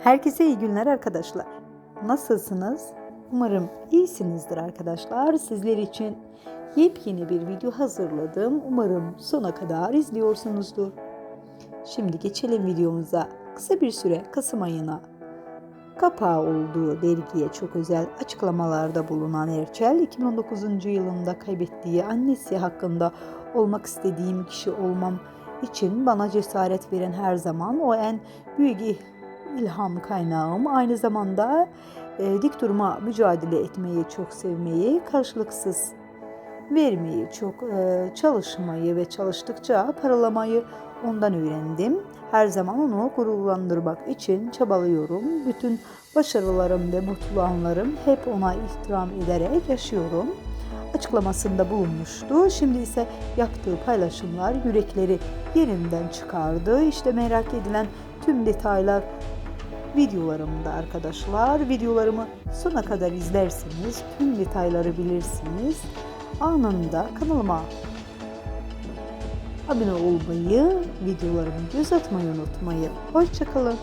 Herkese iyi günler arkadaşlar. Nasılsınız? Umarım iyisinizdir arkadaşlar. Sizler için yepyeni bir video hazırladım. Umarım sona kadar izliyorsunuzdur. Şimdi geçelim videomuza. Kısa bir süre Kasım ayına kapağı olduğu dergiye çok özel açıklamalarda bulunan Erçel, 2019. yılında kaybettiği annesi hakkında olmak istediğim kişi olmam için bana cesaret veren her zaman o en büyük ilham kaynağım. Aynı zamanda e, dik durma mücadele etmeyi çok sevmeyi, karşılıksız vermeyi çok e, çalışmayı ve çalıştıkça paralamayı ondan öğrendim. Her zaman onu gururlandırmak için çabalıyorum. Bütün başarılarım ve mutlu anlarım hep ona ihtiram ederek yaşıyorum açıklamasında bulunmuştu. Şimdi ise yaptığı paylaşımlar yürekleri yerinden çıkardı. İşte merak edilen tüm detaylar videolarımda arkadaşlar. Videolarımı sona kadar izlerseniz tüm detayları bilirsiniz. Anında kanalıma abone olmayı, videolarımı göz atmayı unutmayın. Hoşçakalın.